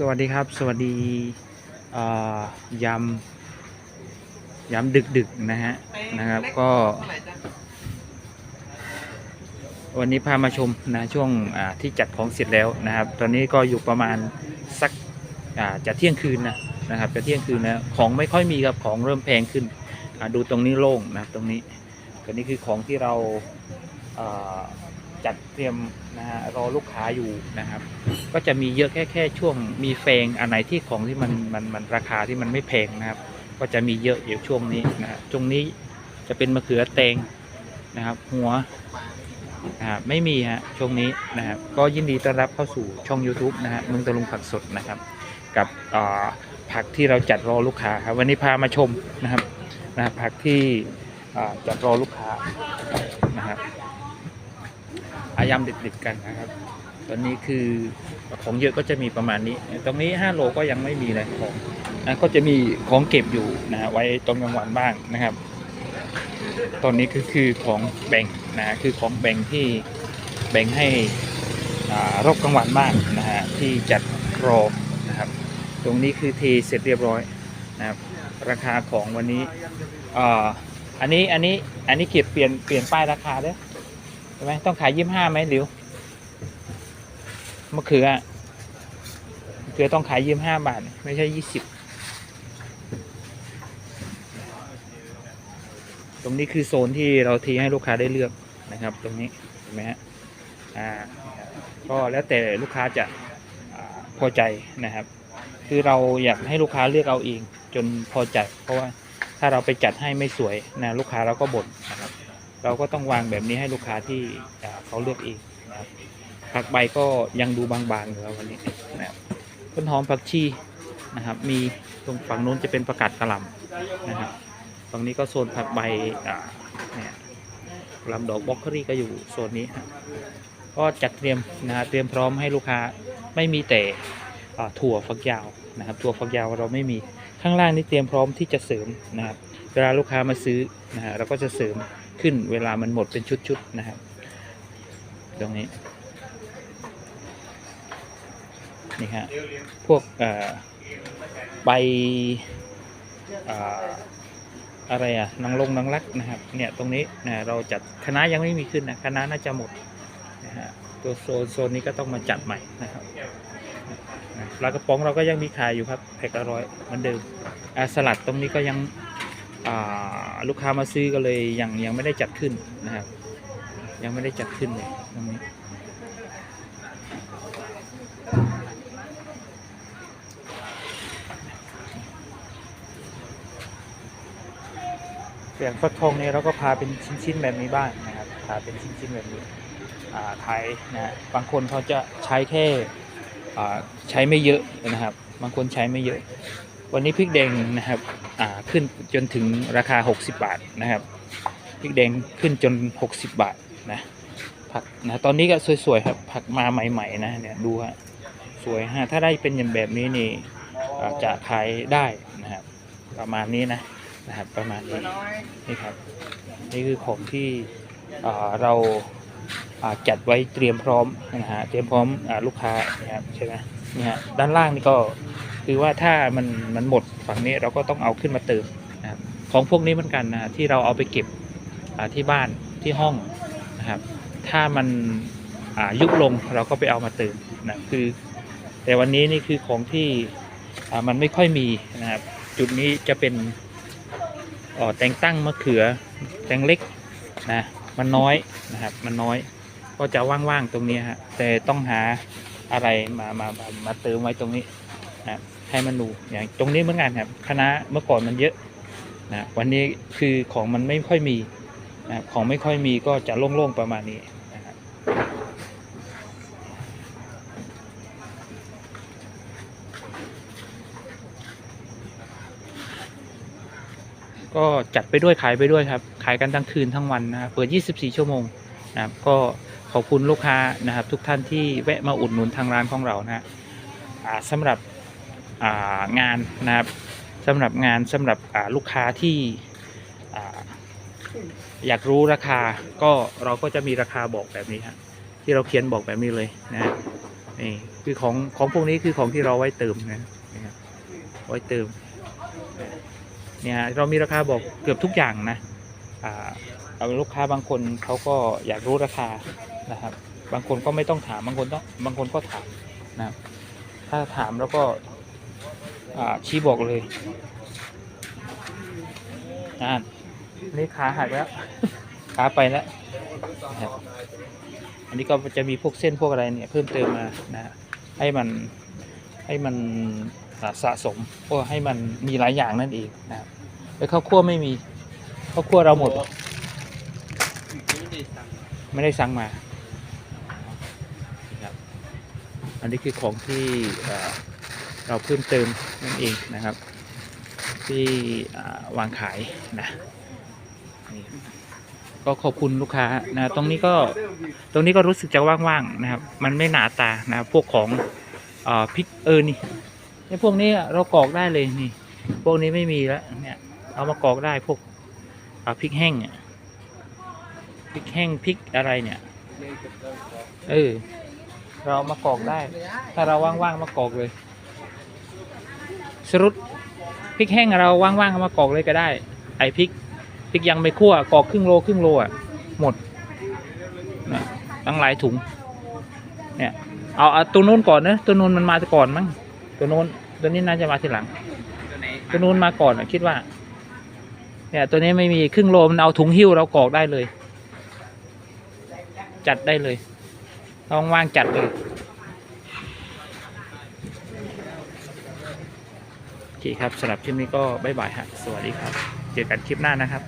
สวัสดีครับ สวัสดียำยำดึกดึกนะฮะนะครับก็ วันนี้พามาชมนะช่วงที่จัดของเสร็จแล้วนะครับ ตอนนี้ก็อยู่ประมาณสักจะเที่ยงคืนนะนะครับจะเที่ยงคืนนะของไม่ค่อยมีครับของเริ่มแพงขึ้นดูตรงนี้โล่งนะครับตรงนี้ตัวนี้คือของที่เรา จัดเตรียมนะฮะรอลูกค้าอยู่นะครับ ก็จะมีเยอะแค่แค่ช่วงมีแฟงอันไหนที่ของที่มันมันมันราคาที่มันไม่แพงนะครับ ก็จะมีเยอะอยู่ช่วงนี้นะช่วงนี้จะเป็นมะเขือแตงนะครับ หัวนะครับไม่มีฮะช่วงนี้นะครับก็ยินดีต้อนรับเข้าสู่ช่อง YouTube นะฮะเมืองตะลุงผักสดนะครับ กับอ่าผักที่เราจัดรอลูกค้าครับวันนี้พามาชมนะครับนะบผักที่อ่าจัดรอลูกค้านะครับ อายำเด็ดๆกันนะครับ ตอนนี้คือของเยอะก็จะมีประมาณนี้ ตรงนี้ 5 โลก็ยังไม่มีเลยของนะก็จะมีของเก็บอยู่นะฮะไว้ตรงกลางวันบ้างนะครับ ตอนนี้คือคือของแบ่งนะฮะคือของแบ่งที่แบ่งให้รอบกลางวันบ้างนะฮะที่จัดรอนะครับ ตรงนี้คือเทเสร็จเรียบร้อยนะครับราคาของวันนี้อ่าอันนี้อันนี้อันนี้เก็บเปลี่ยนเปลี่ยนป้ายราคาเด้อ ใช่ไหมต้องขายยี่ห้าไหมหลิวมะเขืออะมะเขือต้องขายยี่สิบห้าบาท ไม่ใช่ยี่สิบตรงนี้คือโซนที่เราทีให้ลูกค้าได้เลือกนะครับ ตรงนี้เห็นไหมฮะอ่าก็แล้วแต่ลูกค้าจะพอใจนะครับ คือเราอยากให้ลูกค้าเลือกเอาเองจนพอใจ เพราะว่าถ้าเราไปจัดให้ไม่สวยนะลูกค้าเราก็บ่น เราก็ต้องวางแบบนี้ให้ลูกค้าที่เขาเลือกเองนะครับผักใบก็ยังดูบางๆอยู่ครับวันนี้นะครับต้นหอมผักชีนะครับ มีตรงฝั่งนู้นจะเป็นประกาศกระหลำนะครับฝั่งนี้ก็โซนผักใบอ่าเนี่ยลำดอกบล็อกโคลี่ก็อยู่โซนนี้ฮะก็จัดเตรียมนะฮะเตรียมพร้อมให้ลูกค้าไม่มีแต่อ่าถั่วฝักยาวนะครับถั่วฝักยาวเราไม่มีข้างล่างนี่เตรียมพร้อมที่จะเสริมนะครับเวลาลูกค้ามาซื้อนะฮะเราก็จะเสริม ขึ้นเวลามันหมดเป็นชุดๆนะครับ ตรงนี้นี่ฮะพวกอ่อใบอ่ออะไรอะนางลงนางรักนะครับเนี่ยตรงนี้นะเราจัดคณะยังไม่มีขึ้นนะคณะน่าจะหมดนะฮะตัวโซนโซนนี้ก็ต้องมาจัดใหม่นะครับปลากระป๋องเราก็ยังมีขายอยู่ครับแพ็คละร้อยเหมือนเดิมอาสลัดตรงนี้ก็ยัง ลูกค้ามาซื้อก็เลยยังยังไม่ได้จัดขึ้นนะครับ ยังไม่ได้จัดขึ้นเลยตรงนี้เสียงฟักทองเนี่ยเราก็พาเป็นชิ้นๆแบบนี้บ้างนะครับพาเป็นชิ้นๆแบบนี้ขายนะบางคนเขาจะใช้แค่ใช้ไม่เยอะนะครับ บางคนใช้ไม่เยอะ วันนี้พริกแดงนะครับขึ้นจนถึงราคา 60 บาทนะครับพริกแดงขึ้นจน 60 บาทนะผักนะตอนนี้ก็สวยๆครับผักมาใหม่ๆนะเนี่ยดูฮะสวยฮะถ้าได้เป็นอย่างแบบนี้นี่จะขายได้นะครับ ประมาณนี้นะนะครับประมาณนี้นี่ครับนี่คือของที่เราจัดไว้เตรียมพร้อมนะฮะเตรียมพร้อมอลูกค้านะครับใช่ไหมนี่ฮะด้านล่างนี่ก็ คือว่าถ้ามันมันหมดฝั่งนี้เราก็ต้องเอาขึ้นมาเติมนะครับของพวกนี้เหมือนกันนะที่เราเอาไปเก็บที่บ้านที่ห้องนะครับ ถ้ามันยุบลงเราก็ไปเอามาเติมนะคือ แต่วันนี้นี่คือของที่มันไม่ค่อยมีนะครับ จุดนี้จะเป็นอ๋อแตงตั้งมะเขือแตงเล็กนะมันน้อยนะครับ มันน้อยก็จะว่างๆตรงนี้ฮะแต่ต้องหาอะไรมามามามาเติมไว้ตรงนี้นะครับ ให้มันดูอย่างตรงนี้เหมือนกันครับคณะเมื่อก่อนมันเยอะนะวันนี้คือของมันไม่ค่อยมีนะของไม่ค่อยมีก็จะโล่งๆประมาณนี้นะครับก็จัดไปด้วยขายไปด้วยครับ ขายกันทั้งคืนทั้งวันนะเปิด 24 ชั่วโมงนะครับก็ขอบคุณลูกค้านะครับ ทุกท่านที่แวะมาอุดหนุนทางร้านของเรานะฮะสำหรับ งานนะครับสำหรับงานสำหรับลูกค้าที่อ่อยากรู้ราคาก็เราก็จะมีราคาบอกแบบนี้ฮะที่เราเขียนบอกแบบนี้เลยนะนี่คือของของพวกนี้คือของที่เราไว้เติมนะนะครับไว้เติมเนี่ยเรามีราคาบอกเกือบทุกอย่างนะอ่าเอาลูกค้าบางคนเขาก็อยากรู้ราคานะครับ บางคนก็ไม่ต้องถามบางคนต้องบางคนก็ถามนะครับถ้าถามแล้วก็ อ่าชี้บอกเลยอ่านนี่ขาหักแล้ว ขาไปแล้วนะครับอันนี้ก็จะมีพวกเส้นพวกอะไรเนี่ยเพิ่มเติมมานะฮะให้มันให้มันอ่าสะสมก็ให้มันมีหลายอย่างนั่นเองนะครับแล้วข้าวคั่วไม่มีข้าวคั่วเราหมด ไม่ได้สั่งมานะครับอันนี้คือของที่ เราเพิ่มเติมนั่นเองนะครับ ที่วางขายนะก็ขอบคุณลูกค้านะตรงนี้ก็ตรงนี้ก็รู้สึกจะว่างๆนะครับ มันไม่หนาตานะพวกของอพริกเออนี่เนี่ยพวกนี้เรากรอกได้เลยนี่ พวกนี้ไม่มีแล้วเนี่ยเอามากรอกได้พวกพริกแห้งพริกแห้งพริกอะไรเนี่ยเออเราเอามากรอกได้ ถ้าเราว่างๆมากรอกเลย สรุปพริกแห้งเราว่างๆเอามากรอกเลยก็ได้ ไอพริกพริกยังไม่คั่วกรอกครึ่งโลครึ่งโลอะหมดนะตั้งหลายถุง เนี่ย เอาเอาตัวนู้นก่อนนะตัวนู้นมันมาก่อนมั้งตัวนู้นตัวนี้น่าจะมาทีหลัง ตัวนู้นมาก่อนอะคิดว่า เนี่ย ตัวนี้ไม่มีครึ่งโลมันเอาถุงหิ้วเรากรอกได้เลย จัดได้เลยถ้าว่างจัดเลย โอเคครับสำหรับคลิปนี้ก็บ๊ายบายฮะสวัสดีครับ เจอกันคลิปหน้านะครับ